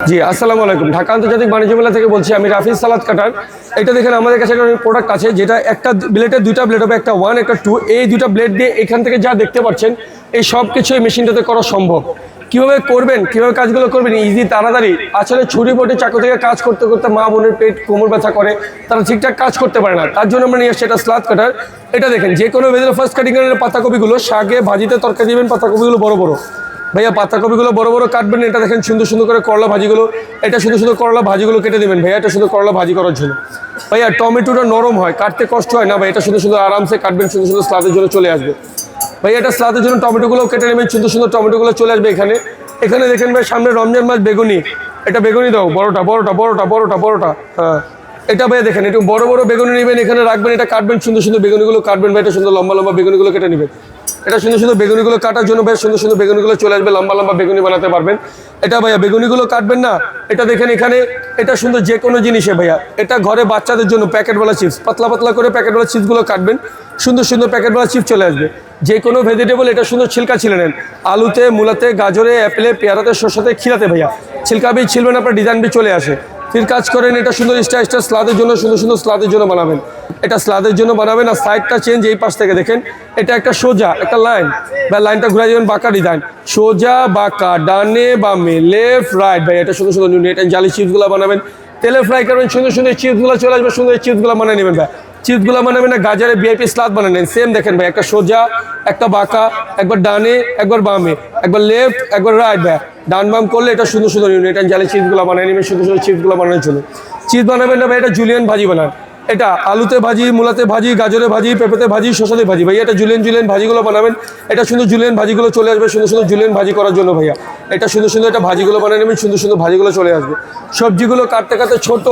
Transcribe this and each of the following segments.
জি, আসসালামু আলাইকুম। ঢাকা আন্তর্জাতিক বাণিজ্য মেলা থেকে বলছি আমি রাফিজ সালাদ কাটার। এটা দেখেন, আমাদের কাছে একটা প্রোডাক্ট আছে, যেটা একটা ব্লেডের দুইটা ব্লেড হবে, একটা ওয়ান একটা টু এই দুইটা ব্লেড দিয়ে এখান থেকে যা দেখতে পাচ্ছেন, এই সব কিছু এই মেশিনটাতে করা সম্ভব। কীভাবে করবেন, কীভাবে কাজগুলো করবেন ইজি তাড়াতাড়ি। আসলে ছুরি বটে চাকু থেকে কাজ করতে করতে মা বোনের পেট কোমর ব্যথা করে, তারা ঠিকঠাক কাজ করতে পারে না। তার জন্য আমরা নিয়ে আসছি এটা স্লাদ কাটার। এটা দেখেন যে কোনো ভেজেল ফার্স্ট কাটিং এর পাতাকপিগুলো, শাকে ভাজিতে তরকারি দিবেন, পাতাকপিগুলো বড় বড়। ভাইয়া, পাতাকপিগুলো বড় বড় কাটবেন, এটা দেখেন সুন্দর সুন্দর করে করলা ভাজিগুলো, এটা সুন্দর সুন্দর করলা ভাজিগুলো কেটে দেবেন ভাইয়া, এটা সুন্দর করলা ভাজি করার জন্য। ভাইয়া, টমেটোটা নরম হয়, কাটতে কষ্ট হয় না ভাই, এটা সুন্দর সুন্দর আরামসে কাটবেন, সুন্দর সুন্দর স্লাদের জন্য চলে আসবে। ভাই এটা স্লাদের জন্য টমেটোগুলো কেটে নেবেন, সুন্দর সুন্দর টমেটোগুলো চলে আসবে এখানে। এখানে দেখেন ভাই, সামনে রমজান মাছ বেগুনি। এটা বেগুনি দাও, বড়টা বড়টা বড়টা বড়টা বড়টা হ্যাঁ। এটা ভাই দেখেন, একটু বড় বড় বেগুনি নেবেন, এখানে রাখবেন, এটা কাটবেন, সুন্দর সুন্দর বেগুনিগুলো কাটবেন ভাই, এটা সুন্দর লম্বা লম্বা বেগুনিগুলো কেটে নেবেন। এটা সুন্দর সুন্দর বেগুনিগুলো কাটার জন্য বেশ সুন্দর সুন্দর বেগুনিগুলো চলে আসবে, লম্বা লম্বা বেগুনি বানাতে পারবেন। এটা ভাইয়া, বেগুনিগুলো কাটবেন না, এটা দেখেন এখানে, এটা সুন্দর যে কোনো জিনিসে ভাইয়া। এটা ঘরে বাচ্চাদের জন্য প্যাকেটওয়ালা চিপস, পাতলা পাতলা করে প্যাকেটওয়ালা চিপসগুলো কাটবেন, সুন্দর সুন্দর প্যাকেটওয়ালা চিপস চলে আসবে। যে কোনো ভেজিটেবল এটা সুন্দর ছিলকা ছিলে নেন। আলুতে, মূলাতে, গাজরে, অ্যাপেলে, পেয়ারাতে শসাতে খিরাতে ভাইয়া। ছিলকা বীজ ছিলবেন আপনার ডিজাইন বীজ চলে আসে। ফির কাজ করেন, এটা সুন্দর স্টার স্টার স্লাদের জন্য, সুন্দর সুন্দর স্লাদের জন্য বানাবেন। এটা স্লাদের জন্য বানাবেন আর সাইডটা চেঞ্জ এই পাশ থেকে দেখেন। এটা একটা সোজা, একটা লাইন বা লাইনটা ঘুরে যাবেন বাঁকা ডিজাইন সোজা, বাঁকা, ডানে, বামে লেফট রাইট ভাই, এটা সুন্দর সুন্দর এটা জালি চিপসগুলো বানাবেন। তেলে ফ্রাই করবেন, সুন্দর সুন্দর চিপসগুলো চলে আসবে, সুন্দর চিপসগুলো বানিয়ে নেবেন, ভাই। চিপসগুলো বানাবেন না গাজরে বিআইপি স্লাদ বানিয়ে নেন। সেম দেখেন, ভাই, একটা সোজা, একটা বাঁকা, একবার ডানে, একবার বামে, একবার লেফট একবার রাইট ভাই। ডান বাম করলে এটা সুন্দর সুন্দর ইউনিট এটা জালে চিপসগুলো বানায় নেবেন সুন্দর সুন্দর চিপগুলো বানানোর জন্য। চিপস বানাবেন না ভাই, এটা জুলিয়ান ভাজি বানান। এটা আলুতে ভাজি, মূলাতে ভাজি, গাজরে ভাজি, পেঁপেতে ভাজি, শসাতে ভাজি। ভাইয়া, এটা জুলিয়ান জুলিয়ান ভাজিগুলো বানাবেন। এটা সুন্দর জুলিয়ান ভাজিগুলো চলে আসবে সুন্দর সুন্দর জুলিয়ান ভাজি করার জন্য ভাইয়া। এটা সুন্দর সুন্দর এটা ভাজিগুলো বানিয়ে নেবেন, সুন্দর সুন্দর ভাজিগুলো চলে আসবে। সবজিগুলো কাটতে কাটতে ছোট,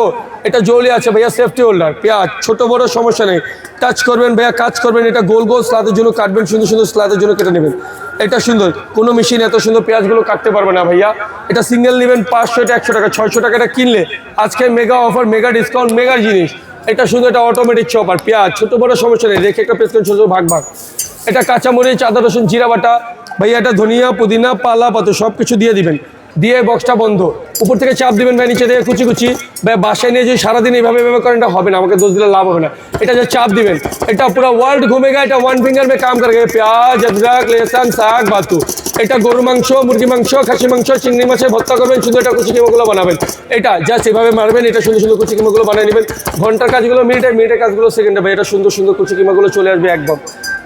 এটা জলি আছে ভাইয়া সেফটি হোল্ডার পেঁয়াজ, ছোট বড় সমস্যা নেই। টাচ করবেন ভাইয়া, কাজ করবেন, এটা গোল গোল স্লাদের জন্য কাটবেন, সুন্দর সুন্দর স্লাদের জন্য কেটে নেবেন। এটা সুন্দর, কোনো মেশিন এত সুন্দর পেঁয়াজগুলো কাটতে পারবে না ভাইয়া। এটা সিঙ্গেল নেবেন পাঁচশো, এটা একশো টাকা, ছয়শো টাকা এটা কিনলে আজকে mega offer mega discount mega জিনিস। এটা শুধু এটা অটোমেটিক চপার পেঁয়াজ। ছোট বড় সমস্যা নেই, রেখে একটা পেস্ট ছোট ভাগ ভাগ। এটা কাঁচামরিচ আদা, রসুন, জিরা বাটা, ভাইয়া, এটা ধনিয়া, পুদিনা পালা পাতো সব কিছু দিয়ে দিবেন। দিয়ে বক্সটা বন্ধ। উপর থেকে চাপ দিবেন ভাই, নিচে থেকে কুচি কুচি। ভাই, বাসায় নিয়ে যদি সারাদিন এইভাবে এভাবে করেন, এটা হবে না, আমাকে দোষ দিলে লাভ হবে না। এটা যে চাপ দিবেন, এটা পুরো ওয়ার্ল্ড ঘুমেগা এটা ওয়ান ফিঙ্গার মে কাম করে। পেঁয়াজ আদরক লেসান, শাক, বাতু। এটা গরু মাংস মুরগি মাংস খাসি মাংস, চিংড়ি মাছের ভর্তা করবেন, শুধু এটা কুচি কিমাগুলো বানাবেন। এটা জাস্ট এভাবে মারবেন, এটা সুন্দর সুন্দর কুচি কিমাগুলো বানিয়ে নেবেন। ঘণ্টার কাজগুলো মিনিটে, মিনিটের কাজগুলো সেকেন্ডে ভাই, এটা সুন্দর সুন্দর কুচি কিমাগুলো চলে আসবে একদম।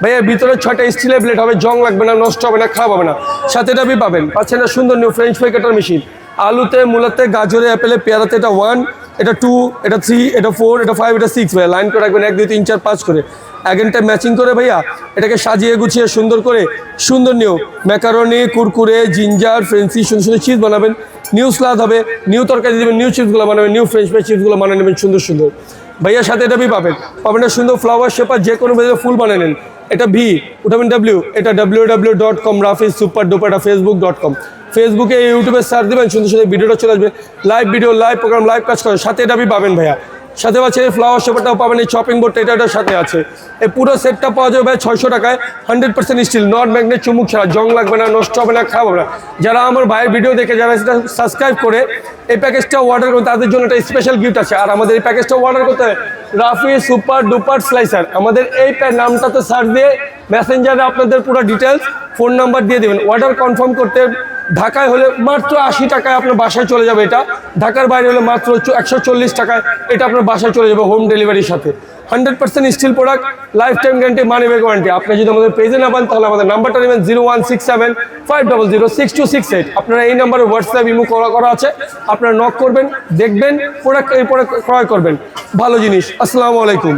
ভাইয়া ভিতরে ছটা স্টিলের প্লেট হবে, জং লাগবে না, নষ্ট হবে না, খারাপ হবে না। সাথে এটা পাবেন, পাচ্ছেন সুন্দর new French fry cutter machine আলুতে, মূলাতে, গাজরে অ্যাপেলে পেয়ারাতে এটা ওয়ান এটা টু এটা থ্রি এটা ফোর এটা ফাইভ এটা সিক্স ভাইয়া। লাইন করে রাখবেন এক, দুই, তিন, চার, পাঁচ করে। অ্যাগেনটা ম্যাচিং করে ভাইয়া, এটাকে সাজিয়ে গুছিয়ে সুন্দর করে সুন্দর নিউ ম্যাকারনি কুরকুরে জিঞ্জার ফ্রেন্সি সুন্দর সুন্দর চিজ বানাবেন। নিউ স্লাদ হবে নিউ তরকারি দেবেন নিউ চিপসগুলো বানাবেন নিউ ফ্রেঞ্চ ফ্রাই চিপসগুলো বানিয়ে নেবেন সুন্দর সুন্দর। ভাইয়ার সাথে এটা পাবেন। পাবেন সুন্দর ফ্লাওয়ার শেপার যে কোনো ফুল বানিয়ে নেন। এটা ভি উঠাবেন ডাব্লিউ এটা W W dot com Rafiz super duper এটা ফেসবুক ডট কম ফেসবুকে ইউটিউবে সার্চ দেবেন, সুন্দর সুন্দর ভিডিওটা চলে আসবে। Live video live program live কাজ করে সাথে এটা পাবেন, ভাইয়া। সাথে পাচ্ছে এই ফ্লাওয়ার শেপারটাও পাবেন, এই চপিং বোর্ডটা এটা এটার সাথে আছে। এই পুরো সেটটা পাওয়া যাবে ছয়শো টাকায় hundred percent steel not magnet চুমুক ছাড়া, জং লাগবে না, নষ্ট হবে না খারাপ হবে না। যারা আমার ভাইয়ের ভিডিও দেখে, যারা সেটা সাবস্ক্রাইব করে, এই প্যাকেজটা অর্ডার করে তাদের জন্য একটা স্পেশাল গিফট আছে। আর আমাদের এই প্যাকেজটা অর্ডার করতে হয় রাফি সুপার ডুপার স্লাইসার আমাদের এই প্যা- নামটাতে সার্চ দিয়ে মেসেঞ্জারে আপনাদের পুরো ডিটেলস ফোন নাম্বার দিয়ে দেবেন। অর্ডার কনফার্ম করতে ঢাকায় হলে মাত্র আশি টাকায় আপনার বাসায় চলে যাবে এটা। ঢাকার বাইরে হলে মাত্র একশো চল্লিশ টাকায় এটা আপনার বাসায় চলে যাবে হোম ডেলিভারির সাথে। Hundred percent steel product life time guarantee money back warranty আপনি যদি আমাদের পেজে না পান, তাহলে আমাদের নাম্বারটা নেবেন zero one six seven five double zero six two six eight আপনারা এই নাম্বারে হোয়াটসঅ্যাপ ইমো করা করা আছে। আপনারা নক করবেন, দেখবেন প্রোডাক্ট এই প্রোডাক্ট ক্রয় করবেন। ভালো জিনিস। আসসালামু আলাইকুম।